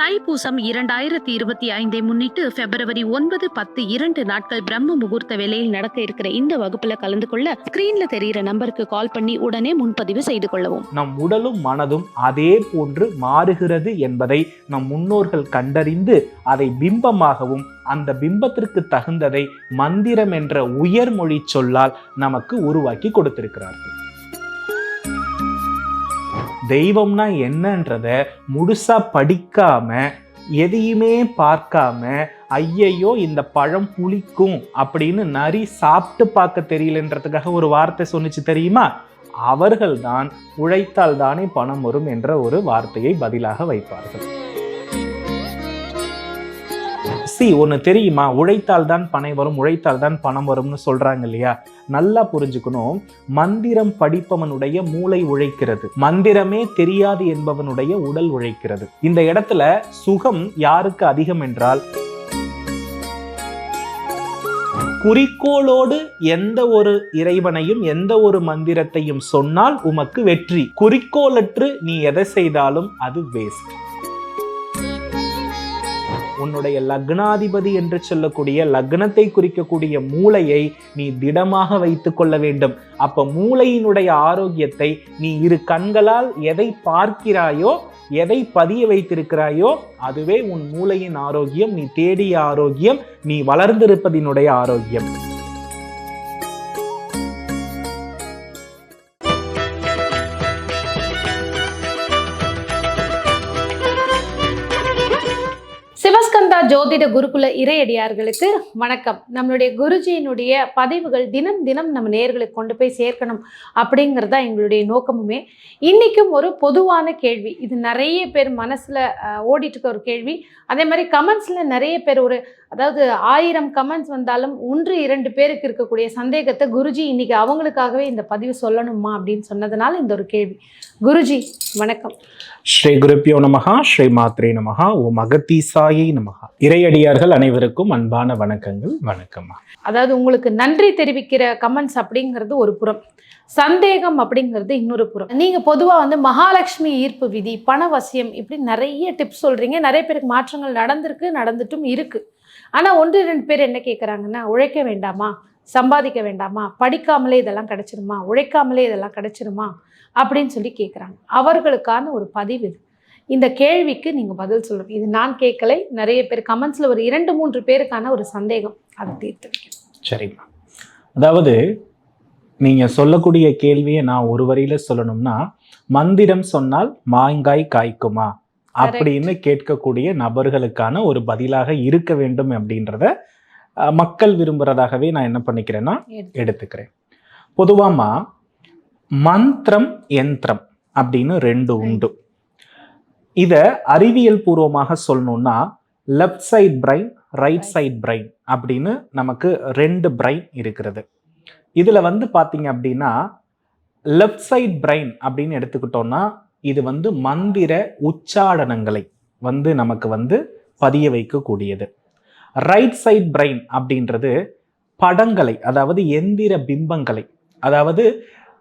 தைப்பூசம் இரண்டாயிரத்தி இருபத்தி ஐந்தை முன்னிட்டு பிப்ரவரி ஒன்பது பத்து இரண்டு நாட்கள் பிரம்ம முகூர்த்த வேலையில் நடக்க இருக்கிற இந்த வகுப்புல கலந்து கொள்ள ஸ்கிரீன்ல தெரியிற நம்பருக்கு கால் பண்ணி உடனே முன்பதிவு செய்து கொள்ளவும். நம் உடலும் மனதும் அதே போன்று மாறுகிறது என்பதை நம் முன்னோர்கள் கண்டறிந்து அதை பிம்பமாகவும் அந்த பிம்பத்திற்கு தகுந்ததை மந்திரம் என்ற உயர்மொழி சொல்லால் நமக்கு உருவாக்கி கொடுத்திருக்கிறார்கள். தெய்வம்னா என்னன்றத முழுசாக படிக்காம எதையுமே பார்க்காம ஐயையோ இந்த பழம் புளிக்கும் அப்படின்னு நரி சாப்பிட்டு பார்க்க தெரியலன்றதுக்காக ஒரு வார்த்தை சொன்னிச்சு தெரியுமா? அவர்கள்தான் உழைத்தால் தானே பணம் வரும் என்ற ஒரு வார்த்தையை பதிலாக வைப்பார்கள். சி ஒன்று தெரியுமா? உழைத்தால் தான் பணம் வரும் உழைத்தால் தான் பணம் வரும்னு சொல்றாங்க இல்லையா? நல்லா புரிஞ்சுக்கணும். மந்திரம் படிப்பவனுடைய மூளை உழைக்கிறது. மந்திரமே தெரியாது என்பவனுடைய உடல் உழைக்கிறது. இந்த இடத்துல சுகம் யாருக்கு அதிகம் என்றால் குறிக்கோளோடு எந்த ஒரு இறைவனையும் எந்த ஒரு மந்திரத்தையும் சொன்னால் உமக்கு வெற்றி. குறிக்கோளற்று நீ எதை செய்தாலும் அது வேஸ்ட் உன்னுடைய லக்னாதிபதி என்று சொல்லக்கூடிய லக்னத்தை குறிக்கக்கூடிய மூளையை நீ திடமாக வைத்து கொள்ள வேண்டும். அப்ப மூளையினுடைய ஆரோக்கியத்தை நீ இரு கண்களால் எதை பார்க்கிறாயோ எதை பதிய வைத்திருக்கிறாயோ அதுவே உன் மூளையின் ஆரோக்கியம் நீ தேடிய ஆரோக்கியம் நீ வளர்ந்திருப்பதினுடைய ஆரோக்கியம். ஜோதிட குருகுல இறையடியார்களுக்கு வணக்கம். நம்மளுடைய குருஜியினுடைய பதிவுகள் தினம் தினம் நம்ம நேர்களுக்கு கொண்டு போய் சேர்க்கணும் அப்படிங்கிறது தான் எங்களுடைய நோக்கமுமே. இன்றைக்கும் ஒரு பொதுவான கேள்வி. இது நிறைய பேர் மனசில் ஓடிட்டு இருக்க ஒரு கேள்வி. அதே மாதிரி கமெண்ட்ஸில் நிறைய பேர் ஒரு அதாவது ஆயிரம் கமெண்ட்ஸ் வந்தாலும் ஒன்று இரண்டு பேருக்கு இருக்கக்கூடிய சந்தேகத்தை குருஜி இன்னைக்கு அவங்களுக்காகவே இந்த பதிவு சொல்லணுமா அப்படின்னு சொன்னதுனால இந்த ஒரு கேள்வி. குருஜி வணக்கம். ஸ்ரீ குருப்பியோ நமகா ஸ்ரீ மாத்ரே நமகா ஓ மகத்தீசாயை நமகா இறையடியார்கள் அனைவருக்கும் அன்பான வணக்கங்கள் வணக்கம்மா அதாவது உங்களுக்கு நன்றி தெரிவிக்கிற கமெண்ட்ஸ் அப்படிங்கிறது ஒரு புறம். சந்தேகம் அப்படிங்கிறது இன்னொரு புறம். நீங்க பொதுவா வந்து மகாலட்சுமி ஈர்ப்பு விதி பணவசியம் இப்படி நிறைய டிப்ஸ் சொல்றீங்க. நிறைய பேருக்கு மாற்றங்கள் நடந்திருக்கு நடந்துட்டும் இருக்கு. ஆனா ஒன்று ரெண்டு பேர் என்ன கேட்குறாங்கன்னா உழைக்க வேண்டாமா? சம்பாதிக்க வேண்டாமா? படிக்காமலே இதெல்லாம் கிடைச்சிருமா? உழைக்காமலே இதெல்லாம் கிடைச்சிருமா? அப்படின்னு சொல்லி கேட்குறாங்க அவர்களுக்கான ஒரு பதிவு இது. இந்த கேள்விக்கு நீங்கள் பதில் சொல்லணும். இது நான் கேட்கலை. நிறைய பேர் கமெண்ட்ஸில் ஒரு இரண்டு மூன்று பேருக்கான ஒரு சந்தேகம். அதை தீர்த்து வைக்கணும் சரிம்மா. அதாவது நீங்க சொல்லக்கூடிய கேள்வியை நான் ஒரு வரியில சொல்லணும்னா மந்திரம் சொன்னால் மாங்காய் காய்க்குமா? அப்படின்னு கேட்கக்கூடிய நபர்களுக்கான ஒரு பதிலாக இருக்க வேண்டும் அப்படின்றத மக்கள் விரும்புறதாகவே நான் என்ன பண்ணிக்கிறேன்னா எடுத்து- எடுத்துக்கிறேன். பொதுவாமா மந்திரம் யந்திரம் அப்படின்னு ரெண்டு உண்டு. இத அறிவியல் பூர்வமாக சொல்லணும்னா left side brain right side brain அப்படின்னு நமக்கு ரெண்டு பிரைன் இருக்கிறது. இதுல வந்து பாத்தீங்க அப்படின்னா லெஃப்ட் சைட் பிரைன் அப்படின்னு எடுத்துக்கிட்டோம்னா இது வந்து மந்திர உச்சாடனங்களை வந்து நமக்கு வந்து பதிய வைக்கக்கூடியது. ரைட் சைட் பிரைன் அப்படின்றது படங்களை அதாவது எந்திர பிம்பங்களை அதாவது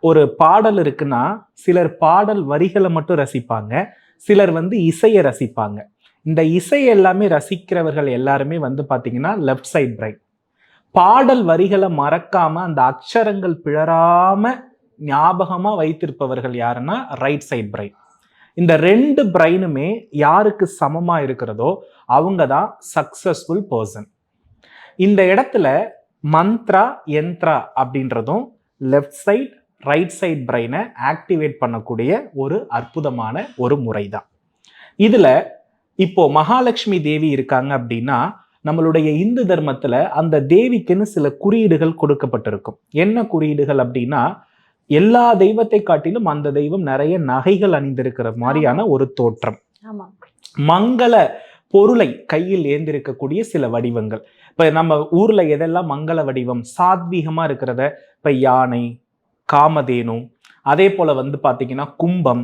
ஒரு பாடல் இருக்குன்னா சிலர் பாடல் வரிகளை மட்டும் ரசிப்பாங்க சிலர் வந்து இசையை ரசிப்பாங்க. இந்த இசை எல்லாமே ரசிக்கிறவர்கள் எல்லாருமே வந்து பார்த்தீங்கன்னா லெஃப்ட் சைட் பிரைன் பாடல் வரிகளை மறக்காம அந்த அக்ஷரங்கள் பிழறாம ஞாபகமாக வைத்திருப்பவர்கள் யாருன்னா ரைட் சைட் பிரைன் இந்த ரெண்டு பிரைனுமே யாருக்கு சமமாக இருக்கிறதோ அவங்க தான் சக்சஸ்ஃபுல் பர்சன் இந்த இடத்துல மந்த்ரா யந்த்ரா அப்படின்றதும் லெஃப்ட் சைட் ரைட் சைட் பிரெயினை ஆக்டிவேட் பண்ணக்கூடிய ஒரு அற்புதமான ஒரு முறை தான் இதில் இப்போ மகாலட்சுமி தேவி இருக்காங்க அப்படின்னா நம்மளுடைய இந்து தர்மத்தில் அந்த தேவிக்குன்னு சில குறியீடுகள் கொடுக்கப்பட்டிருக்கும். என்ன குறியீடுகள் அப்படின்னா எல்லா தெய்வத்தை காட்டிலும் அந்த தெய்வம் நிறைய நகைகள் அணிந்திருக்கிற மாதிரியான ஒரு தோற்றம். மங்கள பொருளை கையில் ஏந்திருக்கக்கூடிய சில வடிவங்கள். இப்ப நம்ம ஊர்ல எதெல்லாம் மங்கள வடிவம் சாத்வீகமா இருக்கிறத இப்ப யானை காமதேனு அதே போல வந்து பாத்தீங்கன்னா கும்பம்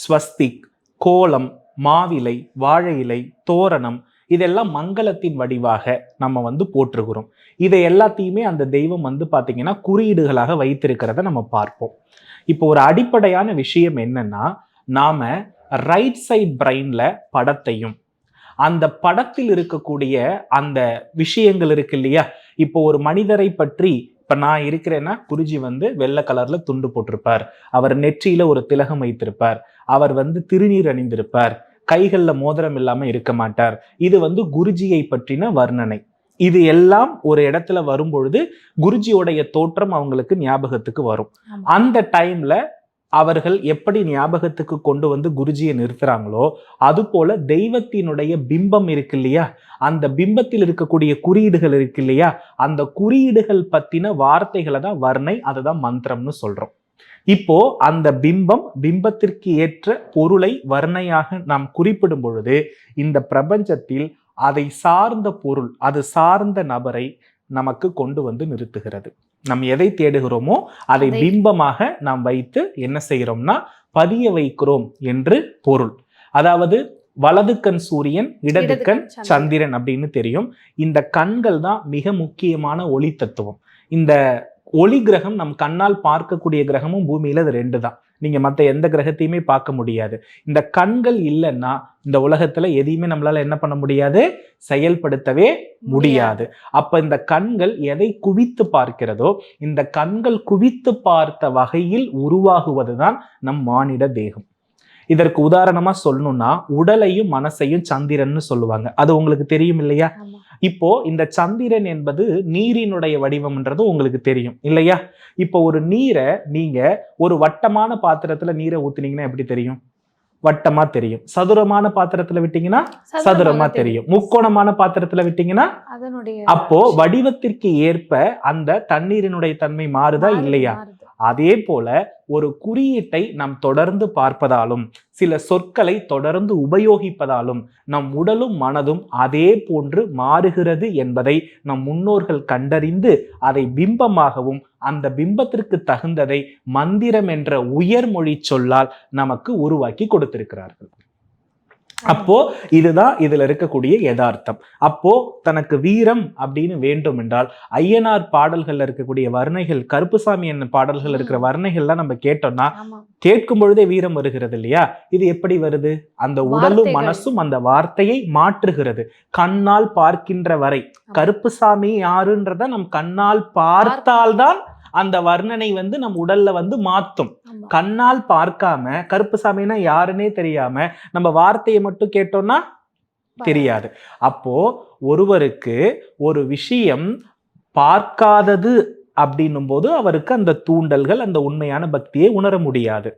ஸ்வஸ்திக் கோலம் மாவிலை வாழை இலை தோரணம் இதெல்லாம் மங்களத்தின் வடிவாக நம்ம வந்து போற்றுகிறோம். இதை எல்லாத்தையுமே அந்த தெய்வம் வந்து பார்த்தீங்கன்னா குறியீடுகளாக வைத்திருக்கிறத நம்ம பார்ப்போம். இப்போ ஒரு அடிப்படையான விஷயம் என்னன்னா நாம ரைட் சைட் பிரெயின்ல படத்தையும் அந்த படத்தில் இருக்கக்கூடிய அந்த விஷயங்கள் இருக்கு இல்லையா? இப்போ ஒரு மனிதரை பற்றி இப்போ நான் இருக்கிறேன்னா குருஜி வந்து வெள்ளை கலர்ல துண்டு போட்டிருப்பார். அவர் நெற்றியில ஒரு திலகம் வைத்திருப்பார். அவர் வந்து திருநீர் அணிந்திருப்பார். கைகள்ல மோதிரம் இல்லாம இருக்க மாட்டார். இது வந்து குருஜியை பற்றின வர்ணனை. இது எல்லாம் ஒரு இடத்துல வரும்பொழுது குருஜியோடைய தோற்றம் அவங்களுக்கு ஞாபகத்துக்கு வரும். அந்த டைம்ல அவர்கள் எப்படி ஞாபகத்துக்கு கொண்டு வந்து குருஜியை நிறுத்துறாங்களோ அது போல தெய்வத்தினுடைய பிம்பம் இருக்கு இல்லையா? அந்த பிம்பத்தில் இருக்கக்கூடிய குறியீடுகள் இருக்கு இல்லையா? அந்த குறியீடுகள் பத்தின வார்த்தைகளை தான் வர்ணை அதை தான் மந்திரம்னு சொல்றோம். இப்போ அந்த பிம்பம் பிம்பத்திற்கு ஏற்ற பொருளை வர்ணையாக நாம் குறிப்பிடும் பொழுது இந்த பிரபஞ்சத்தில் அதை சார்ந்த பொருள் அது சார்ந்த நபரை நமக்கு கொண்டு வந்து நிறுத்துகிறது. நாம் எதை தேடுகிறோமோ அதை பிம்பமாக நாம் வைத்து என்ன செய்கிறோம்னா பதிய வைக்கிறோம் என்று பொருள். அதாவது வலது கண் சூரியன் இடது கண். சந்திரன். அப்படின்னு தெரியும். இந்த கண்கள் தான் மிக முக்கியமான ஒளி தத்துவம் இந்த ஒளி கிரகம் நம் கண்ணால் பார்க்கக்கூடிய கிரகமும் பூமியில அது ரெண்டு தான் நீங்க மத்த எந்த கிரகத்தையுமே பார்க்க முடியாது. இந்த கண்கள் இல்லைன்னா இந்த உலகத்துல எதையுமே நம்மளால என்ன பண்ண முடியாது? செயல்படுத்தவே முடியாது. அப்ப இந்த கண்கள் எதை குவித்து பார்க்கிறதோ இந்த கண்கள் குவித்து பார்த்த வகையில் உருவாகுவதுதான் நம் மானிட தேகம். இதற்கு உதாரணமா சொல்லணும்னா உடலையும் மனசையும் சந்திரன்னு சொல்லுவாங்க. அது உங்களுக்கு தெரியும் இல்லையா. இப்போ இந்த சந்திரன் என்பது நீரினுடைய வடிவம்ன்றது உங்களுக்கு தெரியும் இல்லையா? இப்போ ஒரு நீரை நீங்க ஒரு வட்டமான பாத்திரத்துல நீரை ஊத்துனீங்கன்னா எப்படி தெரியும்? வட்டமா தெரியும். சதுரமான பாத்திரத்துல விட்டீங்கன்னா சதுரமா தெரியும். முக்கோணமான பாத்திரத்துல விட்டீங்கன்னா அப்போ வடிவத்திற்கு ஏற்ப அந்த தண்ணீரினுடைய தன்மை மாறுதா இல்லையா. அதே போல ஒரு குறியீட்டை நாம் தொடர்ந்து பார்ப்பதாலும் சில சொற்களை தொடர்ந்து உபயோகிப்பதாலும் நம் உடலும் மனதும் அதே போன்று மாறுகிறது என்பதை நம் முன்னோர்கள் கண்டறிந்து அதை பிம்பமாகவும் அந்த பிம்பத்திற்கு தகுந்ததை மந்திரம் என்ற உயர்மொழி சொல்லால் நமக்கு உருவாக்கி கொடுத்திருக்கிறார்கள். அப்போ இதுதான் இதுல இருக்கக்கூடிய யதார்த்தம். அப்போ தனக்கு வீரம் அப்படின்னு வேண்டும் என்றால் ஐயனார் பாடல்கள்ல இருக்கக்கூடிய வர்ணைகள் கருப்புசாமி என்ன பாடல்கள் இருக்கிற வர்ணைகள்லாம் நம்ம கேட்டோம்னா. கேட்கும் பொழுதே வீரம் வருகிறது இல்லையா? இது எப்படி வருது? அந்த உடலும். மனசும் அந்த வார்த்தையை மாற்றுகிறது. கண்ணால் பார்க்கின்ற வரை. கருப்புசாமி யாருன்றத நம் கண்ணால் பார்த்தால்தான் அந்த வர்ணனை வந்து நம் உடல்ல வந்து மாத்தும். கண்ணால் பார்க்காம கருப்புசாமினா யாருன்னே தெரியாம நம்ம வார்த்தையை மட்டும் கேட்டோம்னா தெரியாது. அப்போ ஒருவருக்கு ஒரு விஷயம் பார்க்காதது அப்படின்னும் போது அவருக்கு அந்த தூண்டல்கள் அந்த உண்மையான பக்தியை உணர முடியாது.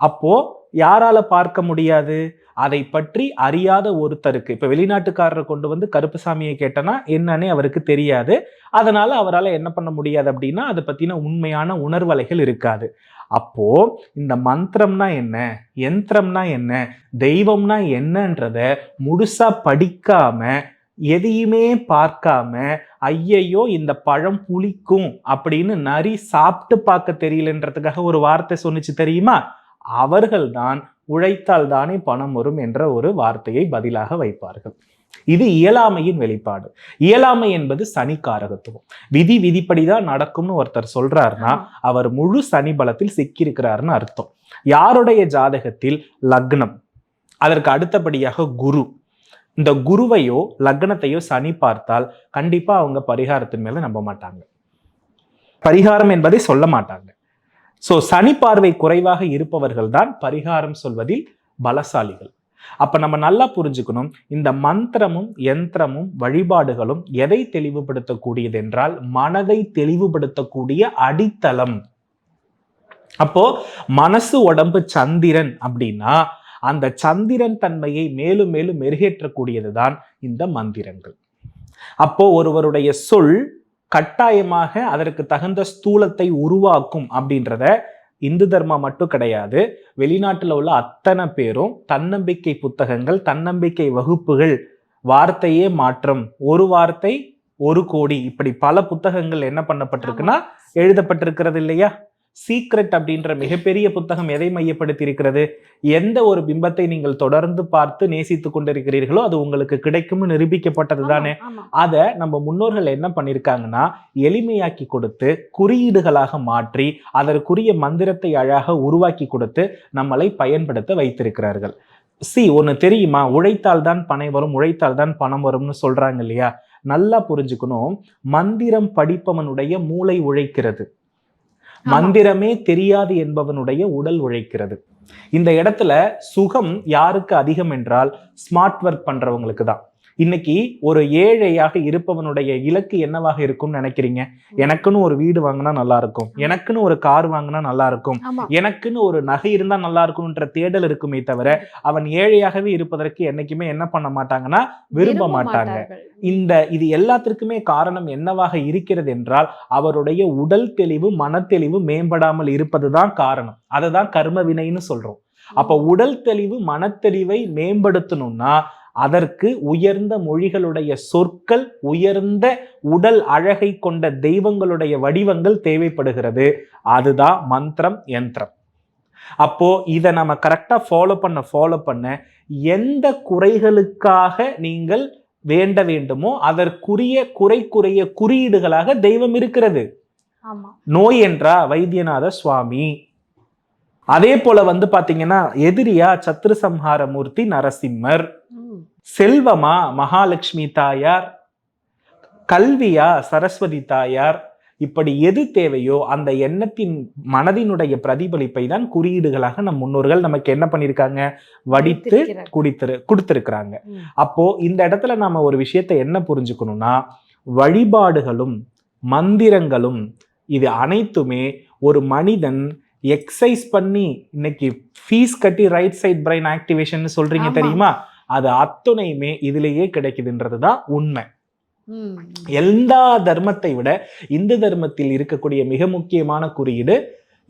அப்போ யாரால பார்க்க முடியாது? அதை பற்றி அறியாத ஒருத்தருக்கு. இப்ப வெளிநாட்டுக்காரரை கொண்டு வந்து கருப்புசாமியை கேட்டனா என்னன்னே அவருக்கு தெரியாது. அதனால அவரால் என்ன பண்ண முடியாது அப்படின்னா அதை பத்தின உண்மையான உணர்வலைகள் இருக்காது. அப்போ இந்த மந்திரம்னா என்ன? யந்திரம்னா என்ன? தெய்வம்னா என்னன்றத முழுசா படிக்காம எதையுமே பார்க்காம ஐயையோ இந்த பழம் புளிக்கும் அப்படின்னு நரி சாப்பிட்டு பார்க்க தெரியலன்றதுக்காக ஒரு வார்த்தை சொன்னிச்சு தெரியுமா? அவர்கள்தான் உழைத்தால் தானே பணம் வரும் என்ற ஒரு வார்த்தையை பதிலாக வைப்பார்கள். இது இயலாமையின் வெளிப்பாடு. இயலாமை என்பது சனி காரகத்துவம் விதி விதிப்படிதான் நடக்கும்னு ஒருத்தர் சொல்றாருன்னா அவர் முழு சனி பலத்தில் சிக்கியிருக்கிறாருன்னு அர்த்தம். யாருடைய ஜாதகத்தில் லக்னம்? அதற்கு அடுத்தபடியாக குரு. இந்த குருவையோ லக்னத்தையோ சனி பார்த்தால் கண்டிப்பா அவங்க பரிகாரத்தின் மேல நம்ப மாட்டாங்க. பரிகாரம் என்பதை சொல்ல மாட்டாங்க. ஸோ சனி பார்வை குறைவாக இருப்பவர்கள் தான் பரிகாரம் சொல்வதில் பலசாலிகள். அப்ப நம்ம நல்லா புரிஞ்சுக்கணும் இந்த மந்திரமும் யந்திரமும் வழிபாடுகளும் எதை தெளிவுபடுத்தக்கூடியது என்றால் மனதை தெளிவுபடுத்தக்கூடிய அடித்தளம். அப்போ மனசு உடம்பு சந்திரன் அப்படின்னா அந்த சந்திரன் தன்மையை மேலும் மேலும் மெருகேற்றக்கூடியதுதான் இந்த மந்திரங்கள். அப்போ ஒருவருடைய சொல் கட்டாயமாக அதற்கு தகுந்த ஸ்தூலத்தை உருவாக்கும் அப்படின்றத இந்து தர்மா மட்டும் கிடையாது. வெளிநாட்டுல உள்ள அத்தனை பேரும் தன்னம்பிக்கை புத்தகங்கள் தன்னம்பிக்கை வகுப்புகள் வார்த்தையே மாற்றம். ஒரு வார்த்தை ஒரு கோடி. இப்படி பல புத்தகங்கள் என்ன பண்ணப்பட்டிருக்குன்னா எழுதப்பட்டிருக்கிறது இல்லையா? சீக்ரெட் அப்படின்ற மிகப்பெரிய புத்தகம் எதை மையப்படுத்தி இருக்கிறது எந்த ஒரு பிம்பத்தை நீங்கள் தொடர்ந்து பார்த்து நேசித்துக் கொண்டிருக்கிறீர்களோ அது உங்களுக்கு கிடைக்கும்னு நிரூபிக்கப்பட்டது தானே. அதை நம்ம முன்னோர்கள் என்ன பண்ணியிருக்காங்கன்னா எளிமையாக்கி கொடுத்து குறியீடுகளாக மாற்றி அதற்குரிய மந்திரத்தை அழகாக உருவாக்கி கொடுத்து நம்மளை பயன்படுத்த வைத்திருக்கிறார்கள். சி ஒன்னு தெரியுமா? உழைத்தால் தான் பணம் வரும் உழைத்தால் தான் பணம் வரும்னு சொல்றாங்க இல்லையா? நல்லா புரிஞ்சுக்கணும். மந்திரம் படிப்பவனுடைய மூளை உழைக்கிறது. மந்திரமே தெரியாது என்பவனுடைய உடல் உழைக்கிறது. இந்த இடத்துல சுகம் யாருக்கு அதிகம் என்றால் ஸ்மார்ட் ஒர்க் பண்றவங்களுக்கு தான் இன்னைக்கு ஒரு ஏழையாக இருப்பவனுடைய இலக்கு என்னவாக இருக்கும்னு நினைக்கிறீங்க? எனக்குன்னு ஒரு வீடு வாங்கினா நல்லா இருக்கும். எனக்குன்னு ஒரு கார் வாங்கினா நல்லா இருக்கும். எனக்குன்னு ஒரு நகை இருந்தா நல்லா இருக்கும்ன்ற தேடல் இருக்குமே தவிர அவன் ஏழையாகவே இருப்பதற்கு என்னைக்குமே என்ன பண்ண மாட்டாங்கன்னா விரும்ப மாட்டாங்க. இந்த இது எல்லாத்திற்குமே காரணம் என்னவாக இருக்கிறது என்றால் அவருடைய உடல் தெளிவு மனத்தெளிவு மேம்படாமல் இருப்பதுதான் காரணம். அதை தான் கர்ம வினைன்னு சொல்றோம். அப்ப உடல் தெளிவு மனத்தெளிவை மேம்படுத்தணும்னா அதற்கு உயர்ந்த மொழிகளுடைய சொற்கள் உயர்ந்த உடல் அழகை கொண்ட தெய்வங்களுடைய வடிவங்கள் தேவைப்படுகிறது. அதுதான் மந்திரம் யந்திரம். அப்போ இதை நம்ம கரெக்டா ஃபாலோ பண்ண ஃபாலோ பண்ண எந்த குறைகளுக்காக நீங்கள் வேண்ட வேண்டுமோ அதற்குரிய குறைக்குரிய குறியீடுகளாக தெய்வம் இருக்கிறது. நோய் என்றா வைத்தியநாத சுவாமி. அதே போல வந்து பாத்தீங்கன்னா எதிரியா சத்ரு சம்ஹார மூர்த்தி நரசிம்மர். செல்வமா? மகாலட்சுமி தாயார். கல்வியா? சரஸ்வதி தாயார். இப்படி எது தேவையோ அந்த எண்ணத்தின் மனதினுடைய பிரதிபலிப்பை தான் குறியீடுகளாக நம் முன்னோர்கள் நமக்கு என்ன பண்ணிருக்காங்க? வடித்து. குடித்திரு கொடுத்திருக்கிறாங்க. அப்போ இந்த இடத்துல நாம ஒரு விஷயத்தை என்ன புரிஞ்சுக்கணும்னா வழிபாடுகளும் மந்திரங்களும் இது அனைத்துமே ஒரு மனிதன் எக்ஸசைஸ் பண்ணி இன்னைக்கு ஃபீஸ் கட்டி ரைட் சைட் பிரைன் ஆக்டிவேஷன் சொல்றீங்க. தெரியுமா? அது அத்துணையுமே இதுலயே கிடைக்குதுன்றது தான் உண்மை. எல்லா தர்மத்தை விட இந்து தர்மத்தில் இருக்கக்கூடிய மிக முக்கியமான குறியீடு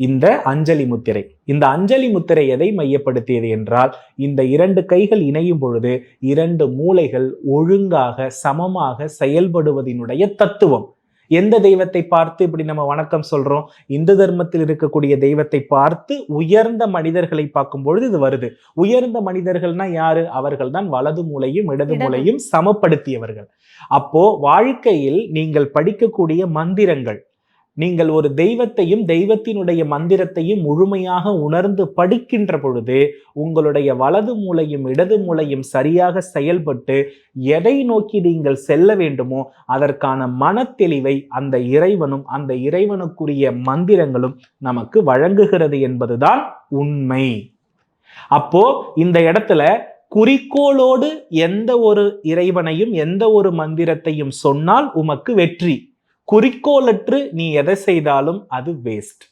இந்த அஞ்சலி முத்திரை. இந்த அஞ்சலி முத்திரை எதை மையப்படுத்தியது என்றால் இந்த இரண்டு கைகள் இணையும் பொழுது இரண்டு மூளைகள் ஒழுங்காக சமமாக செயல்படுவதினுடைய தத்துவம். எந்த தெய்வத்தை பார்த்து இப்படி நம்ம வணக்கம் சொல்றோம்? இந்து தர்மத்தில் இருக்கக்கூடிய தெய்வத்தை பார்த்து உயர்ந்த மனிதர்களை பார்க்கும் பொழுது இது வருது. உயர்ந்த மனிதர்கள்னா யாரு? அவர்கள் தான் வலது மூலையும் இடது. மூலையும் சமப்படுத்தியவர்கள். அப்போ வாழ்க்கையில் நீங்கள் படிக்கக்கூடிய மந்திரங்கள் நீங்கள் ஒரு தெய்வத்தையும் தெய்வத்தினுடைய மந்திரத்தையும் முழுமையாக உணர்ந்து படிக்கின்ற பொழுது உங்களுடைய வலது மூலையும் இடது மூலையும் சரியாக செயல்பட்டு எதை நோக்கி நீங்கள் செல்ல வேண்டுமோ அதற்கான மனத்தெளிவை அந்த இறைவனும் அந்த இறைவனுக்குரிய மந்திரங்களும் நமக்கு வழங்குகிறது என்பதுதான் உண்மை. அப்போ இந்த இடத்துல குறிக்கோளோடு எந்த ஒரு இறைவனையும் எந்த ஒரு மந்திரத்தையும் சொன்னால் உமக்கு வெற்றி. குறிக்கோளற்று நீ எதை செய்தாலும் அது வேஸ்ட்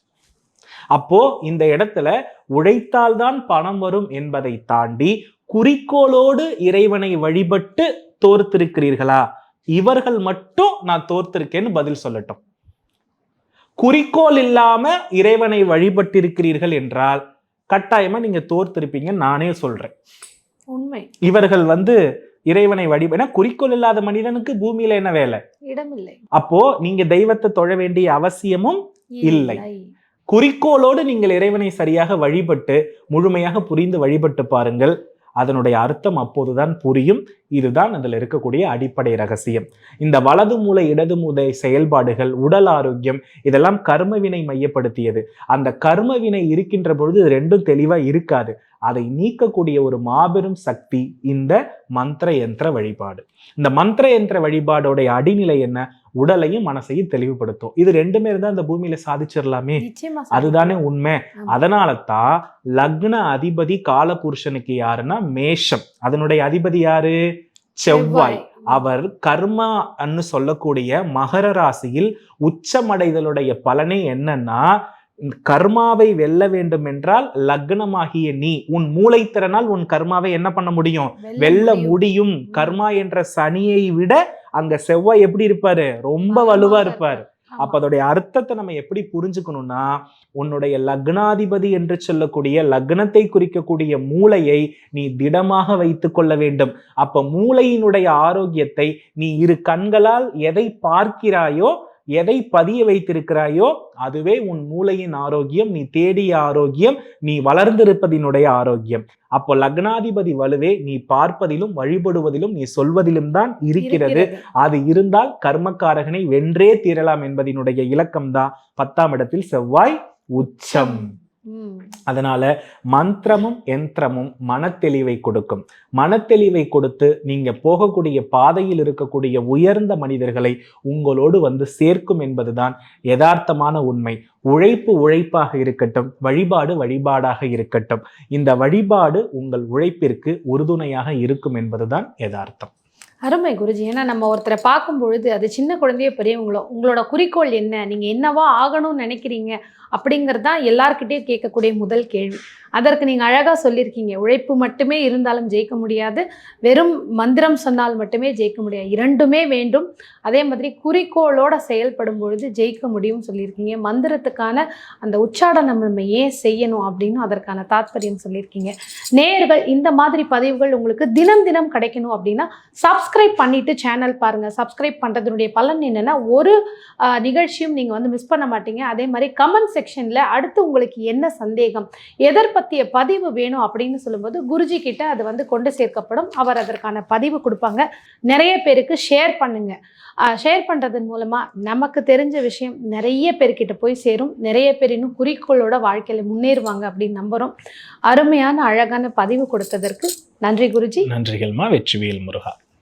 அப்போ இந்த இடத்துல உழைத்தால்தான் பணம் வரும் என்பதை தாண்டி குறிக்கோளோடு இறைவனை வழிபட்டு தோர்த்திருக்கிறீர்களா? இவர்கள் மட்டும் நான் தோர்த்திருக்கேன்னு பதில் சொல்லட்டும். குறிக்கோள் இல்லாம இறைவனை வழிபட்டிருக்கிறீர்கள் என்றால் கட்டாயமா நீங்க தோர்த்திருப்பீங்க நானே சொல்றேன். உண்மை. இவர்கள் வந்து இறைவனை வழிப ஏன்னா குறிக்கோள் இல்லாத மனிதனுக்கு பூமியில என்ன வேலை? இடமில்லை. அப்போ நீங்க தெய்வத்தை தொழ வேண்டிய அவசியமும் இல்லை. குறிக்கோளோடு நீங்கள் இறைவனை சரியாக வழிபட்டு முழுமையாக புரிந்து வழிபட்டு பாருங்கள். அதனுடைய அர்த்தம் அப்போதுதான் புரியும். இதுதான் அதில் இருக்கக்கூடிய அடிப்படை ரகசியம். இந்த வலது மூளை இடது மூளை செயல்பாடுகள் உடல் ஆரோக்கியம் இதெல்லாம் கர்மவினை மையப்படுத்தியது. அந்த கர்மவினை இருக்கின்ற பொழுது இது ரெண்டும் தெளிவா இருக்காது. அதை நீக்கக்கூடிய ஒரு மாபெரும் சக்தி இந்த மந்திர யந்திர வழிபாடு. இந்த மந்திர யந்திர வழிபாடோடைய அடிநிலை என்ன? உடலையும் மனசையும் தெளிவுபடுத்தும். இது ரெண்டுமே இருந்தா இந்த பூமியில சாதிச்சிடலாமே அதுதானே உண்மை. அதனால தான் லக்ன அதிபதி காலபுருஷனுக்கு யாருன்னா மேஷம். அதனுடைய அதிபதி யாரு? செவ்வாய். அவர் கர்மான்னு சொல்லக்கூடிய மகர ராசியில் உச்சமடைதலுடைய பலனே என்னன்னா கர்மாவை வெல்ல வேண்டும் என்றால் லக்னமாகிய நீ உன் மூளைத்திறனால் உன் கர்மாவை என்ன பண்ண முடியும்? வெல்ல முடியும். கர்மா என்ற சனியை விட அங்க செவ்வாய் எப்படி இருப்பாரு? ரொம்ப வலுவா இருப்பார். அப்ப அதோடைய அர்த்தத்தை நம்ம எப்படி புரிஞ்சுக்கணும்னா உன்னுடைய லக்னாதிபதி என்று சொல்லக்கூடிய லக்னத்தை குறிக்கக்கூடிய மூளையை நீ திடமாக வைத்துக் கொள்ள வேண்டும். அப்ப மூளையினுடைய ஆரோக்கியத்தை நீ இரு கண்களால் எதை பார்க்கிறாயோ எதை பதிய வைத்திருக்கிறாயோ அதுவே உன் மூளையின் ஆரோக்கியம் நீ தேடிய ஆரோக்கியம் நீ வளர்ந்திருப்பதினுடைய ஆரோக்கியம். அப்போ லக்னாதிபதி வலுவே நீ பார்ப்பதிலும் வழிபடுவதிலும் நீ சொல்வதிலும் தான் இருக்கிறது. அது இருந்தால் கர்மக்காரகனை வென்றே தீரலாம் என்பதனுடைய இலக்கம் தான் பத்தாம் இடத்தில் செவ்வாய் உச்சம். அதனால மந்திரமும் யந்திரமும் மனத்தெளிவை கொடுக்கும். மனத்தெளிவை கொடுத்து நீங்க போகக்கூடிய பாதையில் இருக்கக்கூடிய உயர்ந்த மனிதர்களை உங்களோடு வந்து சேர்க்கும் என்பதுதான் யதார்த்தமான உண்மை. உழைப்பு உழைப்பாக இருக்கட்டும் வழிபாடு வழிபாடாக இருக்கட்டும் இந்த வழிபாடு உங்கள் உழைப்பிற்கு உறுதுணையாக இருக்கும் என்பதுதான் யதார்த்தம். அருமை குருஜி. ஏன்னா நம்ம ஒருத்தரை பார்க்கும் பொழுது அது சின்ன குழந்தைய பெரியவங்களோ உங்களோட குறிக்கோள் என்ன? நீங்கள் என்னவா ஆகணும்னு நினைக்கிறீங்க? அப்படிங்கிறது தான் எல்லார்கிட்டயும் கேட்கக்கூடிய முதல் கேள்வி. அதற்கு நீங்கள் அழகாக சொல்லியிருக்கீங்க. உழைப்பு மட்டுமே இருந்தாலும் ஜெயிக்க முடியாது. வெறும் மந்திரம் சொன்னால் மட்டுமே ஜெயிக்க முடியாது. இரண்டுமே வேண்டும். அதே மாதிரி குறிக்கோளோட செயல்படும் பொழுது ஜெயிக்க முடியும்னு சொல்லியிருக்கீங்க. மந்திரத்துக்கான அந்த உச்சாடனம் நம்ம ஏன் செய்யணும் அப்படின்னு அதற்கான தாத்பரியம் சொல்லியிருக்கீங்க. நேர்கள் இந்த மாதிரி பதிவுகள் உங்களுக்கு தினம் தினம் கிடைக்கணும் அப்படின்னா சப்ஸ்கிரைப் பண்ணிட்டு சேனல் பாருங்கள் சப்ஸ்கிரைப் பண்றதுனுடைய பலன் என்னென்னா ஒரு நிகழ்ச்சியும் நீங்கள் வந்து மிஸ் பண்ண மாட்டீங்க. அதே மாதிரி கமெண்ட் செக்ஷனில் அடுத்து உங்களுக்கு என்ன சந்தேகம் எதர் பற்றிய பதிவு வேணும் அப்படின்னு சொல்லும்போது குருஜி கிட்ட அது வந்து கொண்டு சேர்க்கப்படும். அவர் அதற்கான பதிவு கொடுப்பாங்க. நிறைய பேருக்கு ஷேர் பண்ணுங்கள் ஷேர் பண்ணுறதன் மூலமாக நமக்கு தெரிஞ்ச விஷயம் நிறைய பேர்கிட்ட போய் சேரும். நிறைய பேர் இன்னும் குறிக்கோளோட வாழ்க்கையில் முன்னேறுவாங்க அப்படின்னு நம்புறோம். அருமையான அழகான பதிவு கொடுத்ததற்கு நன்றி குருஜி. நன்றிகள்மா வெற்றிவேல் முருகா.